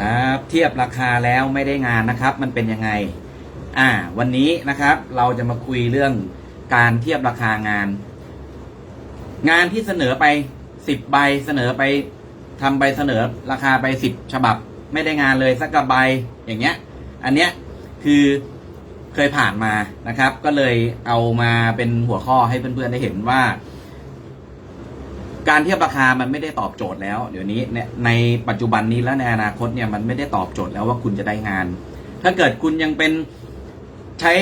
ครับ เทียบราคาแล้วไม่ได้งานนะครับ มันเป็นยังไง อ่า วันนี้นะครับ เราจะมาคุยเรื่องการเทียบราคางาน งานที่เสนอไปสิบใบเสนอไปทำใบเสนอราคาไปสิบฉบับ ไม่ได้งานเลยสักกระใบอย่างเงี้ย อันเนี้ยคือเคยผ่านมานะครับ ก็เลยเอามาเป็นหัวข้อให้เพื่อนๆได้เห็นว่า การเทียบราคามันไม่ได้ตอบโจทย์แล้ว เดี๋ยวนี้เนี่ยในปัจจุบันนี้และในอนาคตเนี่ยมันไม่ได้ตอบโจทย์แล้วว่าคุณจะได้งาน ถ้าเกิดคุณยังเป็นใช้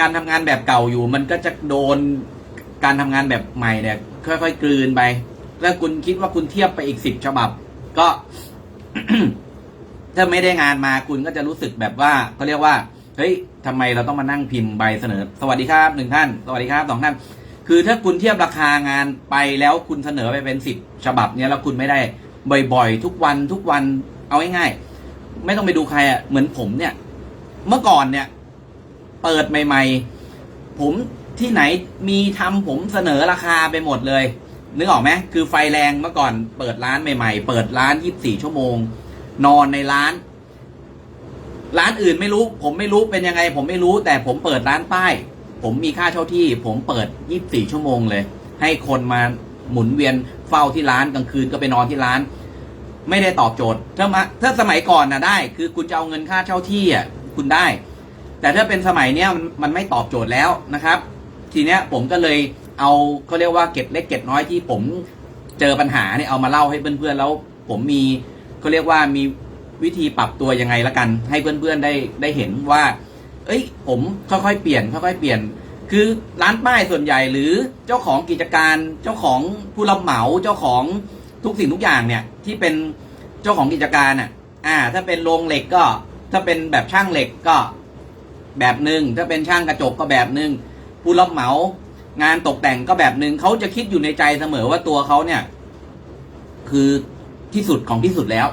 การทำงานแบบเก่าอยู่ มันก็จะโดนการทำงานแบบใหม่เนี่ย ค่อยๆกลืนไปแล้วคุณคิดว่าคุณเทียบไปอีกสิบฉบับ ก็ ถ้าไม่ได้งานมาคุณก็จะรู้สึกแบบว่าเขาเรียกว่าเฮ้ยทำไมเราต้องมานั่งพิมพ์ใบเสนอ สวัสดีครับหนึ่งท่าน สวัสดีครับสองท่าน คือถ้าคุณเทียบราคางานไปแล้วคุณเสนอไปเป็นสิบฉบับเนี้ยแล้วคุณไม่ได้บ่อยๆ ทุกวันทุกวันเอาง่ายๆไม่ต้องไปดูใครอะเหมือนผมเนี่ย เมื่อก่อนเนี่ย เปิดใหม่ ๆ ผมที่ไหนมีทำผมเสนอราคาไปหมดเลย นึกออกไหมคือไฟแรงเมื่อก่อนเปิดร้านใหม่ๆ เปิดร้านยี่สิบสี่ชั่วโมง นอนในร้าน ร้านอื่นไม่รู้ ผมไม่รู้เป็นยังไง ผมไม่รู้แต่ผมเปิดร้านป้าย ผมมีค่าเช่าที่ ผมเปิดยี่บสี่ชั่วโมงเลย ให้คนมาหมุนเวียนเฝ้าที่ร้านกลางคืนก็ไปนอนที่ร้าน ไม่ได้ตอบโจทย์ถ้ามาถ้าสมัยก่อนนะได้ คือคุณจะเอาเงินค่าเช่าที่อะคุณได้ แต่ถ้าเป็นสมัยเนี้ยมันมันไม่ตอบโจทย์แล้วนะครับ ทีเนี้ยผมก็เลยเอาเขาเรียกว่าเก็บเล็กเก็บน้อยที่ผมเจอปัญหาเนี่ยเอามาเล่าให้เพื่อนๆแล้วผมมีเขาเรียกว่ามีวิธีปรับตัวยังไงละกัน ให้เพื่อนๆได้ได้เห็นว่า เอ้ย ผมค่อยๆเปลี่ยนค่อยๆเปลี่ยน คือร้านป้ายส่วนใหญ่หรือเจ้าของกิจการเจ้าของผู้รับเหมาเจ้าของทุกสิ่งทุกอย่างเนี่ย ที่เป็นเจ้าของกิจการอะ อ่า ถ้าเป็นโรงเหล็กก็ ถ้าเป็นแบบช่างเหล็กก็แบบหนึ่งถ้าเป็นช่างกระจกก็แบบหนึ่งผู้รับเหมางานตกแต่งก็แบบหนึ่งเขาจะคิดอยู่ในใจเสมอว่าตัวเขาเนี่ย คือที่สุดของที่สุดแล้ว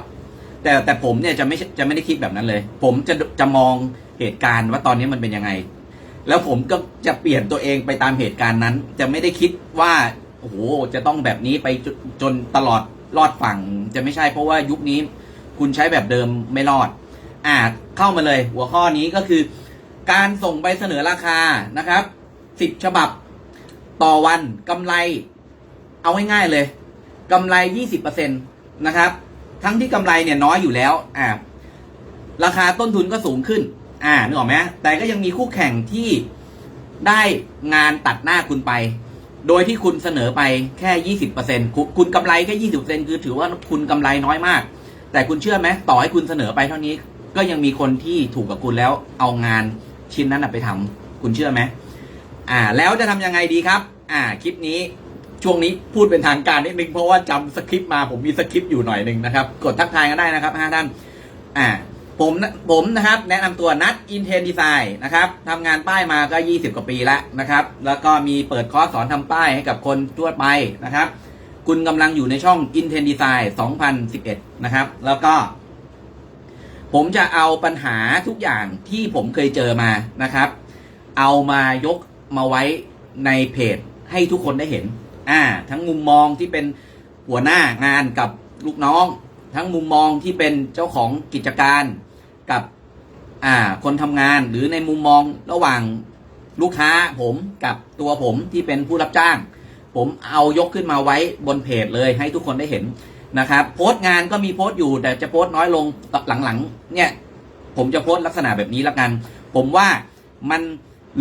แต่แต่ผมเนี่ยจะไม่จะไม่ได้คิดแบบนั้นเลย ผมจะจะมอง เหตุการณ์ว่าตอนนี้มันเป็นยังไง แล้วผมก็จะเปลี่ยนตัวเองไปตามเหตุการณ์นั้น จะไม่ได้คิดว่าโอ้โหจะต้องแบบนี้ไปจนจนตลอดรอดฝั่ง จะไม่ใช่เพราะว่ายุคนี้คุณใช้แบบเดิมไม่รอด อ่าเข้ามาเลย หัวข้อนี้ก็คือ การส่งใบเสนอราคานะครับสิบฉบับ ต่อวันกำไร เอาง่ายๆเลยกำไรยี่สิบเปอร์เซ็นตนะครับ ทั้งที่กำไรเนี่ยน้อยอยู่แล้วอ่าราคาต้นทุนก็สูงขึ้น อ่านึกออกไหมแต่ก็ยังมีคู่แข่งที่ได้งานตัดหน้าคุณไป โดยที่คุณเสนอไปแค่ยี่สิบเปอร์เซ็นคุณคุณกำไรแค่ยี่สิบเปอร์เซ็นคือถือว่าคุณกำไรน้อยมาก แต่คุณเชื่อไหมต่อให้คุณเสนอไปเท่านี้ ก็ยังมีคนที่ถูกกับคุณแล้วเอางานชิ้นนั้นไปทำคุณเชื่อไหมอ่า แล้วจะทำยังไงดีครับ อ่า คลิปนี้ช่วงนี้พูดเป็นทางการนิดนึงเพราะว่าจำสคริปต์มาผมมีสคริปต์อยู่หน่อยหนึ่งนะครับ กดทักทายกันได้นะครับห้าท่าน อ่า ผมนะผมนะครับแนะนำตัวนัดอินเทนดีไซน์นะครับทำงานป้ายมาก็ 20 กว่าปีแล้วนะครับ แล้วก็มีเปิดคอร์สสอนทำป้ายให้กับคนทั่วไปนะครับ คุณกำลังอยู่ในช่อง i n t e n Design 2011 นะครับ แล้วก็ ผมจะเอาปัญหาทุกอย่างที่ผมเคยเจอมานะครับ เอามายกมาไว้ในเพจให้ทุกคนได้เห็น อ่า ทั้งมุมมองที่เป็นหัวหน้างานกับลูกน้อง ทั้งมุมมองที่เป็นเจ้าของกิจการ กับอ่าคนทำงานหรือในมุมมองระหว่างลูกค้าผมกับตัวผมที่เป็นผู้รับจ้าง ผมเอายกขึ้นมาไว้บนเพจเลยให้ทุกคนได้เห็นนะครับ โพสต์งานก็มีโพสต์อยู่ แต่จะโพสต์น้อยลงหลังๆ เนี่ย ผมจะโพสต์ลักษณะแบบนี้ละกัน ผมว่ามัน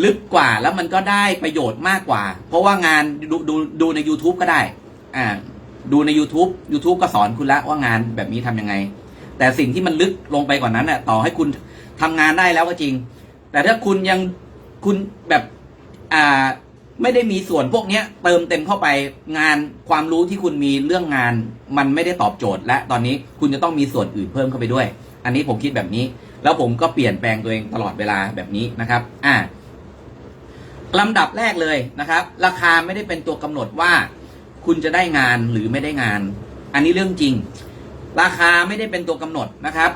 ลึกกว่าแล้วมันก็ได้ประโยชน์มากกว่า เพราะว่างานดูดูดูใน YouTube ก็ได้อ่าดูใน YouTube YouTube ก็สอนคุณล้วว่างานแบบนี้ทำยังไง แต่สิ่งที่มันลึกลงไปกว่านั้นน่ะต่อให้คุณทำงานได้แล้วก็จริง แต่ถ้าคุณยังคุณแบบอ่าไม่ได้มีส่วนพวกเนี้ย เติมเต็มเข้าไปงานความรู้ที่คุณมีเรื่องงาน มันไม่ได้ตอบโจทย์ และตอนนี้คุณจะต้องมีส่วนอื่นเพิ่มเข้าไปด้วย อันนี้ผมคิดแบบนี้ แล้วผมก็เปลี่ยนแปลงตัวเองตลอดเวลาแบบนี้นะครับ อ่าลำดับแรกเลยนะครับ ราคาไม่ได้เป็นตัวกำหนดว่า คุณจะได้งานหรือไม่ได้งาน อันนี้เรื่องจริง ราคาไม่ได้เป็นตัวกำหนดนะครับ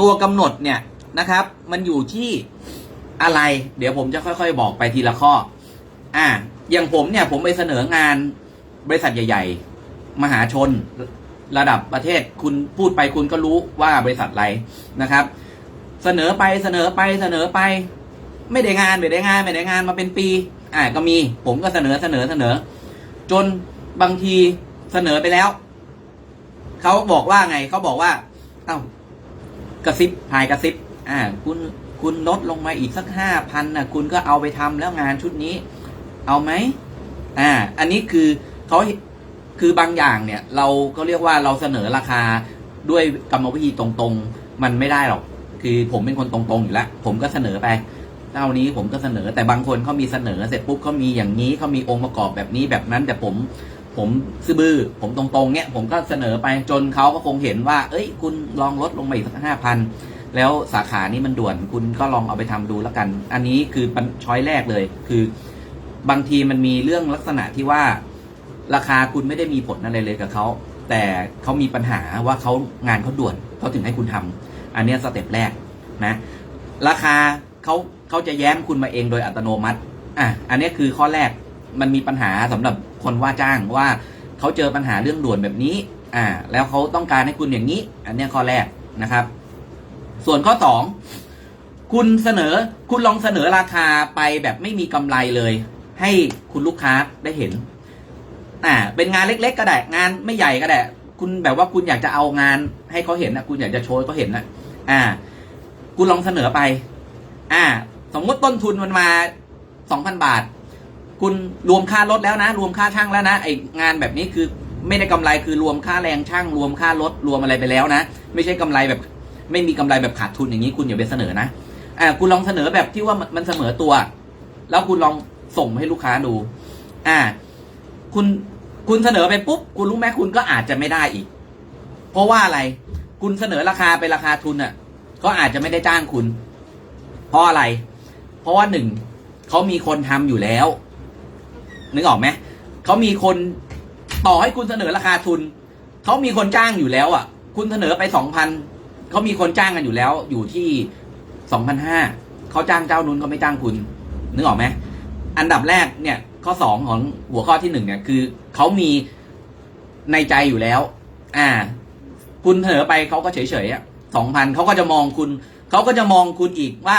ตัวกำหนดเนี่ยนะครับ มันอยู่ที่อะไร เดี๋ยวผมจะค่อยๆ บอกไปทีละข้อ อ่า อย่างผมเนี่ยผมไปเสนองานบริษัทใหญ่ ๆ มหาชนระดับประเทศคุณพูดไปคุณก็รู้ว่าบริษัทอะไรนะครับ เสนอไปเสนอไปเสนอไป ไม่ได้งานไม่ได้งานไม่ได้งานมาเป็นปี อ่าก็มี ผมก็เสนอเสนอเสนอ จนบางทีเสนอไปแล้ว เขาบอกว่าไงเขาบอกว่า เอ้ากระซิบพายกระซิบ อ่า คุณคุณลดลงมาอีกสักห้าพันนะคุณก็เอาไปทำแล้วงานชุดนี้ เอาไหมอ่า อันนี้คือเขาคือบางอย่างเนี่ย เราก็เรียกว่าเราเสนอราคาด้วยกรรมวิธีตรงๆ มันไม่ได้หรอก คือผมเป็นคนตรงๆอยู่แล้วผมก็เสนอไปเท่านี้ผมก็เสนอแต่บางคนเขามีเสนอเสร็จปุ๊บเขามีอย่างนี้เขามีองค์ประกอบแบบนี้แบบนั้น แต่ผม ผมซื่อบื้อผมตรงๆเนี่ยผมก็เสนอไปจนเขาก็คงเห็นว่า เอ้ย คุณลองลดลงมาอีกสักห้าพันแล้วสาขานี้มันด่วนคุณก็ลองเอาไปทำดูแล้วกัน อันนี้คือช้อยแรกเลย คือบางทีมันมีเรื่องลักษณะที่ว่า ราคาคุณไม่ได้มีผลอะไรเลยกับเขาแต่เขามีปัญหาว่าเขางานเขาด่วนเขาถึงให้คุณทำอันนี้สเต็ปแรกนะ ราคาเขาเขาจะแย้มคุณมาเองโดยอัตโนมัติอะอันนี้คือข้อแรก มันมีปัญหาสำหรับคนว่าจ้างว่าเขาเจอปัญหาเรื่องด่วนแบบนี้ อ่า แล้วเขาต้องการให้คุณอย่างนี้ อันนี้ข้อแรกนะครับ ส่วนข้อสองคุณเสนอคุณลองเสนอราคาไปแบบไม่มีกำไรเลย ให้คุณลูกค้าได้เห็น อ่า เป็นงานเล็ก ๆ ก็ได้งานไม่ใหญ่ก็ได้คุณแบบว่าคุณอยากจะเอางานให้เขาเห็นนะคุณอยากจะโชว์เขาเห็นนะอ่า คุณลองเสนอไป อ่า สมมติต้นทุนมันมาสองพันบาท คุณรวมค่ารถแล้วนะ รวมค่าช่างแล้วนะไองานแบบนี้คือไม่ได้กำไรคือรวมค่าแรงช่าง รวมค่ารถรวมอะไรไปแล้วนะ ไม่ใช่กำไรแบบ ไม่มีกำไรแบบขาดทุนอย่างนี้คุณอย่าไปเสนอนะอ่าคุณลองเสนอแบบที่ว่ามันเสมอตัว แล้วคุณลองส่งให้ลูกค้าดู อ่า คุณคุณเสนอไปปุ๊บ คุณรู้ไหมคุณก็อาจจะไม่ได้อีก เพราะว่าอะไร คุณเสนอราคาไปราคาทุนอะก็อาจจะไม่ได้จ้างคุณ เพราะอะไร เพราะว่าหนึ่งเขามีคนทำอยู่แล้ว นึกออกไหมเขามีคนต่อให้คุณเสนอราคาทุนเขามีคนจ้างอยู่แล้วอะ คุณเสนอไปสองพันเขามีคนจ้างกันอยู่แล้ว อยู่ที่สองพันห้าเขาจ้างเจ้านุ้นเขาไม่จ้างคุณ นึกออกไหมอันดับแรกเนี่ย ข้อสองของหัวข้อที่หนึ่งเนี่ยคือเขามีในใจอยู่แล้ว อ่า คุณเสนอไปเขาก็เฉยๆอะสองพันเขาก็จะมองคุณ เขาก็จะมองคุณอีกว่า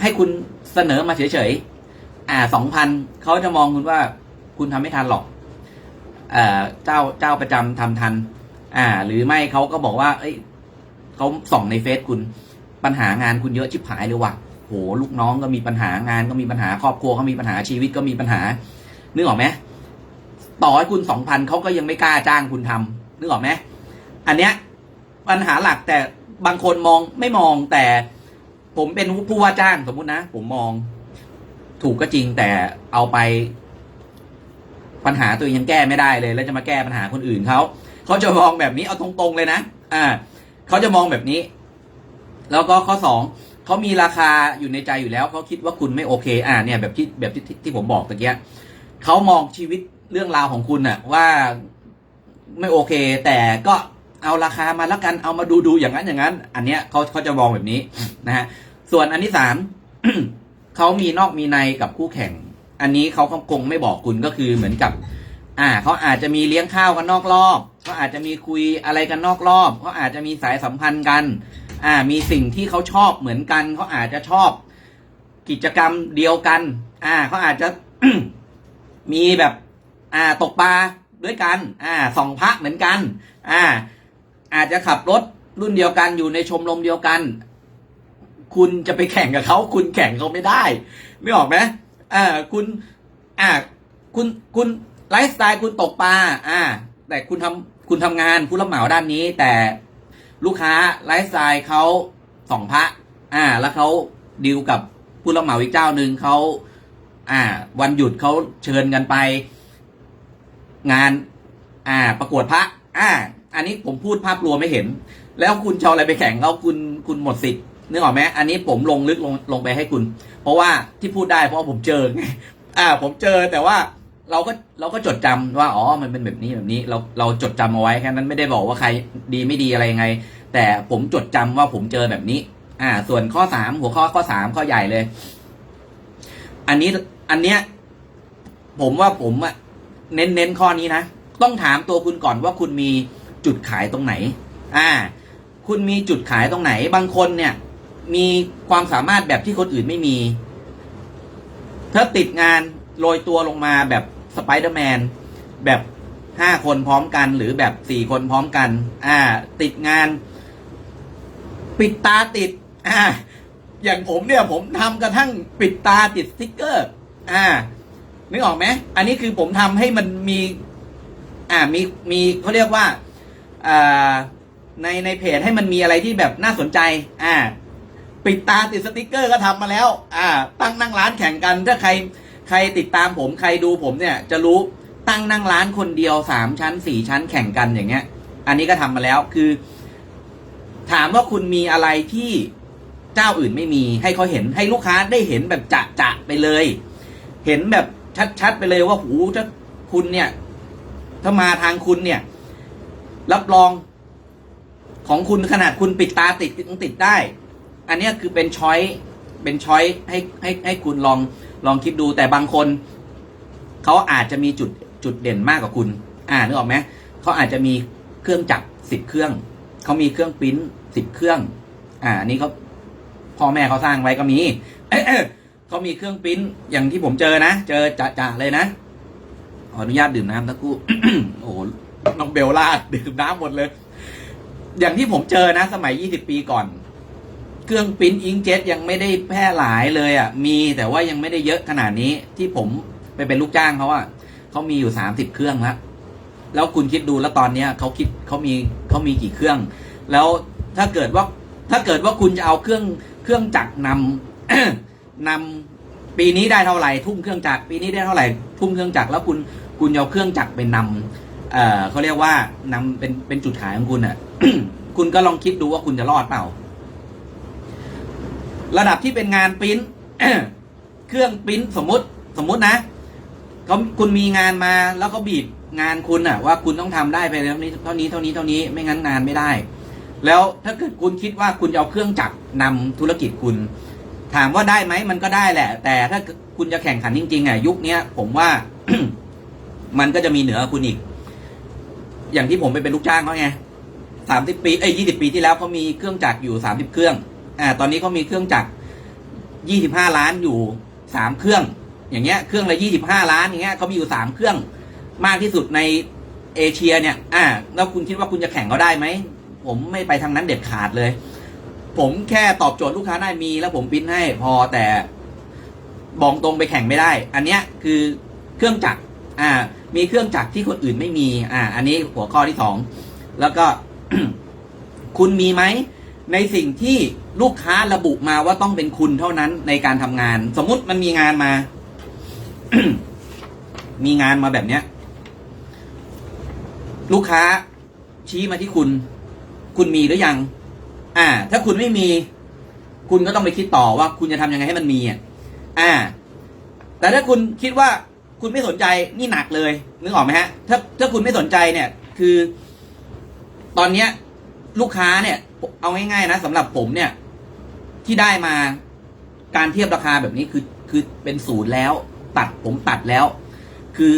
ให้คุณเสนอมาเฉยๆ อ่าสองพันเขาจะมองคุณว่าคุณทำไม่ทันหรอกเอ่อเจ้าเจ้าประจำทำทัน อ่า หรือไม่เขาก็บอกว่า เอ้ยเขาส่องในเฟซคุณ ปัญหางานคุณเยอะชิบหายเลยว่ะโหลูกน้องก็มีปัญหางานก็มีปัญหาครอบครัวก็มีปัญหาชีวิตก็มีปัญหานึกออกไหมต่อให้คุณสองพันเขาก็ยังไม่กล้าจ้างคุณทำนึกออกไหมอันเนี้ยปัญหาหลักแต่บางคนมองไม่มองแต่ผมเป็นผู้ว่าจ้างสมมุตินะ ผมมอง ถูกก็จริงแต่เอาไป ปัญหาตัวเองยังแก้ไม่ได้เลย แล้วจะมาแก้ปัญหาคนอื่นเขาเขาจะมองแบบนี้เอาตรงๆเลยนะ อ่าเขาจะมองแบบนี้ แล้วก็ข้อสองเขามีราคาอยู่ในใจอยู่แล้วเขาคิดว่าคุณไม่โอเค อ่า เนี่ย แบบที่แบบที่ที่ที่ผมบอกตะเกียเขามองชีวิตเรื่องราวของคุณน่ะ ว่าไม่โอเค แต่ก็เอาราคามาแล้วกันเอามาดูดูอย่างนั้นอย่างนั้น อันเนี้ยเขาเขาจะมองแบบนี้นะฮะส่วนอันที่สาม เขามีนอกมีในกับคู่แข่ง อันนี้เขาคงไม่บอกคุณก็คือเหมือนกับ อ่าเขาอาจจะมีเลี้ยงข้าวกันนอกรอบเขาอาจจะมีคุยอะไรกันนอกรอบเขาอาจจะมีสายสัมพันธ์กัน อ่า มีสิ่งที่เขาชอบเหมือนกันเขาอาจจะชอบ กิจกรรมเดียวกัน อ่าเขาอาจจะมีแบบ อ่าตกปลาด้วยกัน อ่าส่องพระเหมือนกัน อ่า อาจจะขับรถรุ่นเดียวกันอยู่ในชมรมเดียวกัน คุณจะไปแข่งกับเขาคุณแข่งเขาไม่ได้ไม่ออกไหมอ่าคุณอ่าคุณคุณไลฟ์สไตล์คุณตกปลาอ่า แต่คุณทำคุณทำงานผู้รับเหมาด้านนี้ แต่ลูกค้าไลฟ์สไตล์เขาส่องพระอ่า แล้วเขาดีลกับผู้รับเหมาอีกเจ้าหนึ่งเขาอ่า วันหยุดเขาเชิญกันไป งาน อ่า ประกวดพระ อ่า อันนี้ผมพูดภาพรวมไม่เห็น แล้วคุณจะเออะไรไปแข่งเขาคุณคุณหมดสิทธิ์ นึกออกไหมอันนี้ผมลงลึกลงลงไปให้คุณ เพราะว่าที่พูดได้เพราะผมเจอไงอ่า ผมเจอแต่ว่าเราก็เราก็จดจำว่าอ๋อมันเป็นแบบนี้แบบนี้เราเราจดจำเอาไว้แค่นั้นไม่ได้บอกว่าใครดีไม่ดีอะไรยังไง แต่ผมจดจำว่าผมเจอแบบนี้ อ่า ส่วนข้อสามหัวข้อข้อสามข้อใหญ่เลย อันนี้อันเนี้ยผมว่าผมอะเน้นเน้นข้อนี้นะต้องถามตัวคุณก่อนว่าคุณมีจุดขายตรงไหน อ่า คุณมีจุดขายตรงไหน บางคนเนี่ย มีความสามารถแบบที่คนอื่นไม่มีถ้าติดงานโรยตัวลงมาแบบสไปเดอร์แมนแบบห้าคนพร้อมกัน หรือแบบสี่คนพร้อมกัน อ่า ติดงาน ปิดตาติด อ่า อย่างผมเนี่ยผมทำกระทั่งปิดตาติดสติ๊กเกอร์ อ่านึกออกไหมอันนี้คือผมทำให้มันมี อ่ามีมีเขาเรียกว่าอ่าในในเพจให้มันมีอะไรที่แบบน่าสนใจ อ่า ปิดตาติดสติกเกอร์ก็ทำมาแล้ว อ่า ตั้งนั่งร้านแข่งกันถ้าใครใครติดตามผมใครดูผมเนี่ย จะรู้ตั้งนั่งร้านคนเดียวสามชั้นสี่ชั้นแข่งกันอย่างเงี้ย อันนี้ก็ทำมาแล้วคือ ถามว่าคุณมีอะไรที่เจ้าอื่นไม่มีให้เขาเห็นให้ลูกค้าได้เห็นแบบจะจะไปเลย เห็นแบบชัดๆไปเลยว่าหูถ้าคุณเนี่ย ถ้ามาทางคุณเนี่ย รับรองของคุณขนาดคุณปิดตาติดติดได้ อันนี้คือเป็นช้อยเป็นช้อยให้ให้ให้คุณลองลองคิดดูแต่บางคนเขาอาจจะมีจุดจุดเด่นมากกว่าคุณ อ่านึกออกไหมเขาอาจจะมีเครื่องจักรสิบเครื่องเขามีเครื่องปริ้นสิบเครื่อง อ่าอันนี้เขาพ่อแม่เขาสร้างไว้ก็มีเขามีเครื่องปริ้นอย่างที่ผมเจอนะเจอจะจะเลยนะขออนุญาตดื่มน้ำตะกู้โอ้โหน้องเบลลาดื่มน้ำหมดเลย อย่างที่ผมเจอนะ สมัย20ปีก่อน เครื่องปริ้นอิงเจ็ตยังไม่ได้แพร่หลายเลยอะ มีแต่ว่ายังไม่ได้เยอะขนาดนี้ ที่ผมไปเป็นลูกจ้างเขาอะเขามีอยู่30เครื่องแล้วแล้วคุณคิดดูแล้วตอนเนี้ยเขาคิดเขามีเขามีกี่เครื่อง แล้วถ้าเกิดว่าถ้าเกิดว่าคุณจะเอาเครื่องเครื่องจักรนำนำปีนี้ได้เท่าไหร่ทุ่มเครื่องจักรปีนี้ได้เท่าไหร่ทุ่มเครื่องจักรแล้วคุณคุณเอาเครื่องจักรไปนำเอ่อเขาเรียกว่านำเป็นเป็นจุดขายของคุณอะคุณก็ลองคิดดูว่าคุณจะรอดเปล่า ระดับที่เป็นงานปริ้นเครื่องปริ้นสมมติสมมตินะเขาคุณมีงานมาแล้วเขาบีบงานคุณอะว่าคุณต้องทำได้ไปแล้วนี้เท่านี้เท่านี้เท่านี้ไม่งั้นงานไม่ได้ แล้วถ้าเกิดคุณคิดว่าคุณจะเอาเครื่องจักรนำธุรกิจคุณ ถามว่าได้ไหมมันก็ได้แหละ แต่ถ้าคุณจะแข่งขันจริงๆอะยุคเนี้ยผมว่ามันก็จะมีเหนือคุณอีก อย่างที่ผมไปเป็นลูกจ้างเขาไงสามสิบปีเอ้ยยี่สิบปีที่แล้วเขามีเครื่องจักรอยู่สามสิบเครื่อง อ่าตอนนี้เขามีเครื่องจักรยี่สิบห้าล้านอยู่สามเครื่อง อย่างเงี้ยเครื่องละยี่สิบห้าล้านอย่างเงี้ยเขามีอยู่สามเครื่องมากที่สุดในเอเชียเนี่ย อ่า แล้วคุณคิดว่าคุณจะแข่งเขาได้ไหม ผมไม่ไปทางนั้นเด็ดขาดเลย ผมแค่ตอบโจทย์ลูกค้าได้มี แล้วผมปิ้นให้พอแต่บอกตรงไปแข่งไม่ได้ อันเนี้ยคือเครื่องจักร อ่า มีเครื่องจักรที่คนอื่นไม่มี อ่า อันนี้หัวข้อที่สอง แล้วก็คุณมีไหม ในสิ่งที่ลูกค้าระบุมาว่าต้องเป็นคุณเท่านั้นในการทำงาน สมมุติมันมีงานมา มีงานมาแบบเนี้ย ลูกค้าชี้มาที่คุณ คุณมีหรือยัง อ่า ถ้าคุณไม่มี คุณก็ต้องไปคิดต่อว่า คุณจะทำยังไงให้มันมีอะอ่า แต่ถ้าคุณคิดว่าคุณไม่สนใจนี่หนักเลยนึกออกไหมฮะ ถ้าถ้าคุณไม่สนใจเนี่ย คือ ตอนเนี้ย ลูกค้าเนี่ย เอาง่ายๆนะสำหรับผมเนี่ย ที่ได้มาการเทียบราคาแบบนี้คือคือเป็นศูนย์แล้ว ตัดผมตัดแล้ว คือ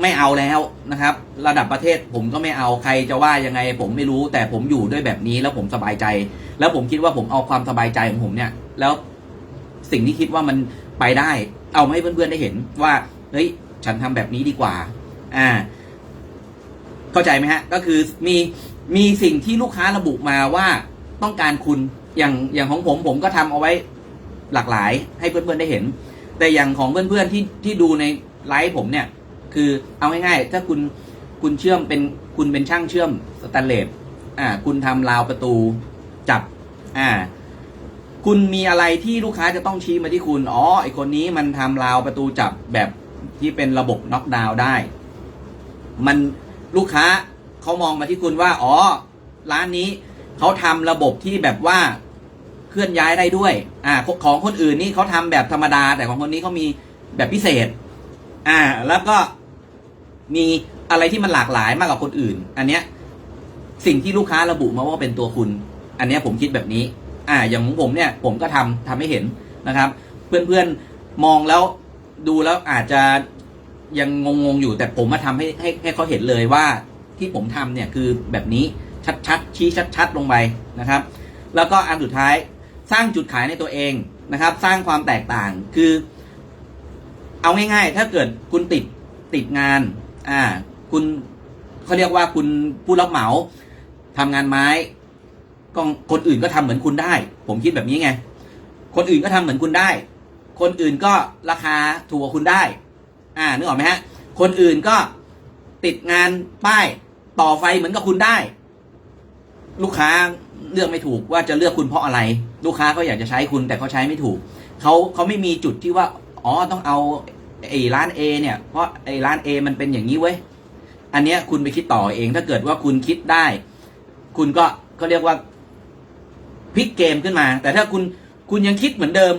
ไม่เอาแล้วนะครับ ระดับประเทศผมก็ไม่เอาใครจะว่ายังไง ผมไม่รู้แต่ผมอยู่ด้วยแบบนี้แล้วผมสบายใจ แล้วผมคิดว่าผมเอาความสบายใจของผมเนี่ย แล้วสิ่งที่คิดว่ามันไปได้ เอามาให้เพื่อนๆได้เห็นว่าเฮ้ยฉันทำแบบนี้ดีกว่า อ่า เข้าใจไหมฮะ ก็คือมีมีสิ่งที่ลูกค้าระบุมาว่าต้องการคุณอย่างอย่างของผมผมก็ทำเอาไว้หลากหลาย ให้เพื่อนๆได้เห็น แต่อย่างของเพื่อนๆที่ที่ดูในไลฟ์ผมเนี่ย คือเอาง่ายๆถ้าคุณคุณเชื่อมเป็นคุณเป็นช่างเชื่อมสแตนเลสอ่า คุณทำราวประตูจับ อ่า คุณมีอะไรที่ลูกค้าจะต้องชี้มาที่คุณอ๋อไอคนนี้มันทำราวประตูจับแบบที่เป็นระบบน็อกดาวน์ได้ มัน ลูกค้าเขามองมาที่คุณว่า อ๋อ ร้านนี้เขาทำระบบที่แบบว่าเคลื่อนย้ายได้ด้วย อ่า ของคนอื่นนี่เขาทำแบบธรรมดา แต่ของคนนี้เขามีแบบพิเศษ อ่า แล้วก็มีอะไรที่มันหลากหลายมากกว่าคนอื่น อันเนี้ย สิ่งที่ลูกค้าระบุมาว่าเป็นตัวคุณ อันเนี้ยผมคิดแบบนี้ อ่า อย่างของผมเนี่ย ผมก็ทำทำให้เห็นนะครับ เพื่อนๆมองแล้วดูแล้วอาจจะ ยังงงๆอยู่แต่ผมมาทำให้ให้ให้เขาเห็นเลยว่าที่ผมทำเนี่ยคือแบบนี้ชัดๆชี้ชัด ๆ ลงไปนะครับ แล้วก็อันสุดท้ายสร้างจุดขายในตัวเองนะครับ สร้างความแตกต่างคือ เอาง่าย ๆ ถ้าเกิดคุณติดติดงาน อ่า คุณเขาเรียกว่าคุณผู้รับเหมาทำงานไม้ก็คนอื่นก็ทำเหมือนคุณได้ ผมคิดแบบนี้ไง คนอื่นก็ทำเหมือนคุณได้ คนอื่นก็ราคาถูกกว่าคุณได้ อ่านึกออกไหมฮะ คนอื่นก็ติดงานป้ายต่อไฟเหมือนกับคุณได้ ลูกค้าเลือกไม่ถูกว่าจะเลือกคุณเพราะอะไร ลูกค้าก็อยากจะใช้คุณแต่เขาใช้ไม่ถูกเขาเขาไม่มีจุดที่ว่าอ๋อต้องเอาไอ้ร้าน A เนี่ยเพราะไอ้ร้าน A มันเป็นอย่างนี้เว้ยอันเนี้ยคุณไปคิดต่อเองถ้าเกิดว่าคุณคิดได้ คุณก็ก็เรียกว่าพลิกเกมขึ้นมา แต่ถ้าคุณคุณยังคิดเหมือนเดิม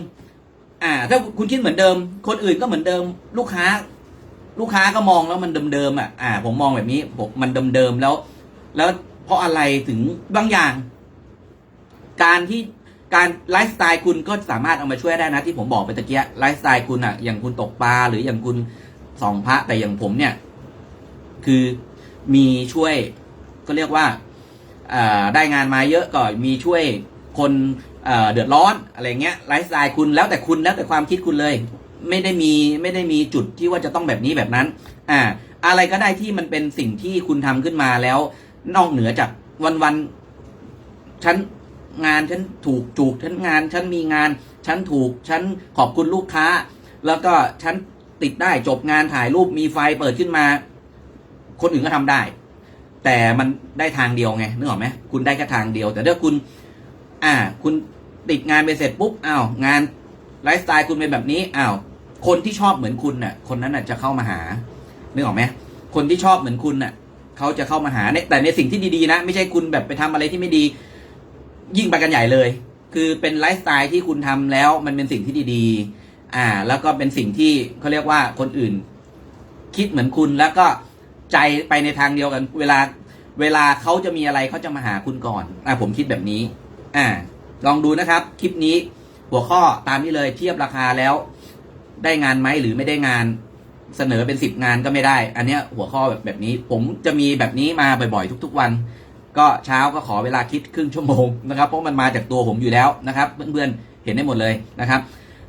อ่า ถ้าคุณคิดเหมือนเดิม คนอื่นก็เหมือนเดิม ลูกค้า ลูกค้าก็มองแล้วมันเดิมๆอะอ่า ผมมองแบบนี้ผมมันเดิมๆแล้ว แล้วเพราะอะไรถึงบางอย่าง การที่การไลฟ์สไตล์คุณก็สามารถเอามาช่วยได้นะที่ผมบอกไปตะเกียไลฟ์สไตล์คุณอะอย่างคุณตกปลาหรืออย่างคุณส่องพระแต่อย่างผมเนี่ย คือมีช่วยก็เรียกว่าได้งานมาเยอะก็มีช่วยคน เดือดร้อนอะไรเงี้ยไลฟ์สไตล์คุณแล้วแต่คุณแล้วแต่ความคิดคุณเลย ไม่ได้มีไม่ได้มีจุดที่ว่าจะต้องแบบนี้แบบนั้น อ่า อะไรก็ได้ที่มันเป็นสิ่งที่คุณทำขึ้นมาแล้ว นอกเหนือจากวันวันๆฉันงานฉันถูกจูกฉันงานฉันมีงานฉันถูกฉันขอบคุณลูกค้า แล้วก็ฉันติดได้จบงานถ่ายรูปมีไฟเปิดขึ้นมา คนอื่นก็ทำได้ แต่มันได้ทางเดียวไงนึกออกไหมคุณได้แค่ทางเดียว แต่ถ้าคุณ อ่า คุณติดงานไปเสร็จปุ๊บอ้าวงานไลฟ์สไตล์คุณเป็นแบบนี้อ้าวคนที่ชอบเหมือนคุณน่ะ คนนั้นน่ะจะเข้ามาหานึกออกไหมคนที่ชอบเหมือนคุณน่ะเขาจะเข้ามาหาเนี่ยแต่ในสิ่งที่ดีๆนะ ไม่ใช่คุณแบบไปทำอะไรที่ไม่ดี ยิ่งไปกันใหญ่เลย คือเป็นไลฟ์สไตล์ที่คุณทำแล้วมันเป็นสิ่งที่ดีๆ อ่า แล้วก็เป็นสิ่งที่เขาเรียกว่าคนอื่น คิดเหมือนคุณแล้วก็ใจไปในทางเดียวกัน เวลาเวลาเขาจะมีอะไรเขาจะมาหาคุณก่อนอ่าผมคิดแบบนี้ อ่า ลองดูนะครับ คลิปนี้หัวข้อตามนี้เลยเทียบราคาแล้ว ได้งานไหมหรือไม่ได้งานเสนอเป็นสิบงานก็ไม่ได้ อันเนี้ยหัวข้อแบบแบบนี้ ผมจะมีแบบนี้มาบ่อยๆ ทุก ๆ วัน ก็เช้าก็ขอเวลาคิดครึ่งชั่วโมงนะครับ เพราะมันมาจากตัวผมอยู่แล้วนะครับ เพื่อนๆเห็นได้หมดเลยนะครับ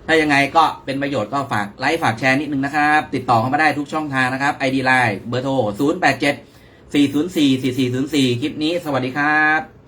ถ้ายังไงก็เป็นประโยชน์ก็ฝากไลค์ฝากแชร์นิดนึงนะครับ ติดต่อเข้ามาได้ทุกช่องทางนะครับ ID Line เบอร์โทร 087 404 4404 คลิปนี้สวัสดีครับ